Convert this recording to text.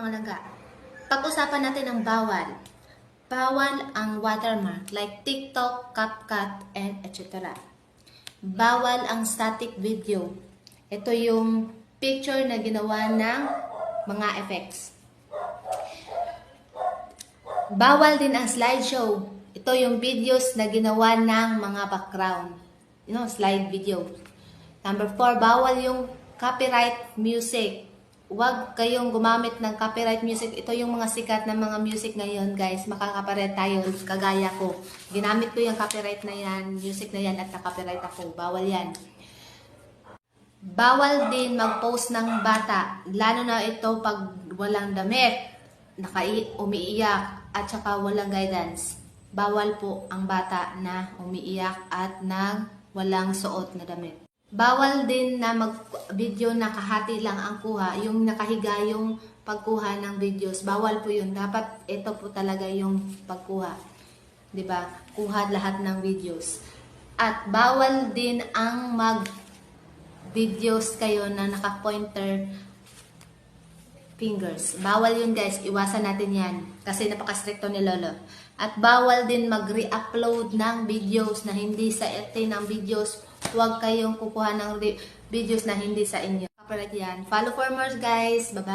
mga langga. Pag-usapan natin ang bawal. Bawal ang watermark like TikTok, CapCut, and etc. Bawal ang static video. Ito yung picture na ginawa ng mga effects. Bawal din ang slideshow. Ito yung videos na ginawa ng mga background. You know, slide video. Number four, bawal yung copyright music. Huwag kayong gumamit ng copyright music. Ito yung mga sikat na mga music ngayon, guys. Makakaparet tayo, kagaya ko. Ginamit ko yung copyright na yan, music na yan, at na-copyright ako. Bawal yan. Bawal din mag-post ng bata, lalo na ito pag walang damit, nakai umiiyak, at saka walang guidance. Bawal po ang bata na umiiyak at nang walang suot na damit. Bawal din na mag-video na kahati lang ang kuha, yung nakahiga yung pagkuha ng videos. Bawal po yun. Dapat ito po talaga yung pagkuha. 'Di ba? Kuha lahat ng videos. At bawal din ang mag videos kayo na naka-pointer fingers. Bawal yun guys, iwasan natin yan kasi napaka-stricto ni Lolo. At bawal din mag-re-upload ng videos na hindi sa atin ng videos. Huwag kayong kukuha ng videos na hindi sa inyo. Copyright yan. Follow for more guys. Bye-bye.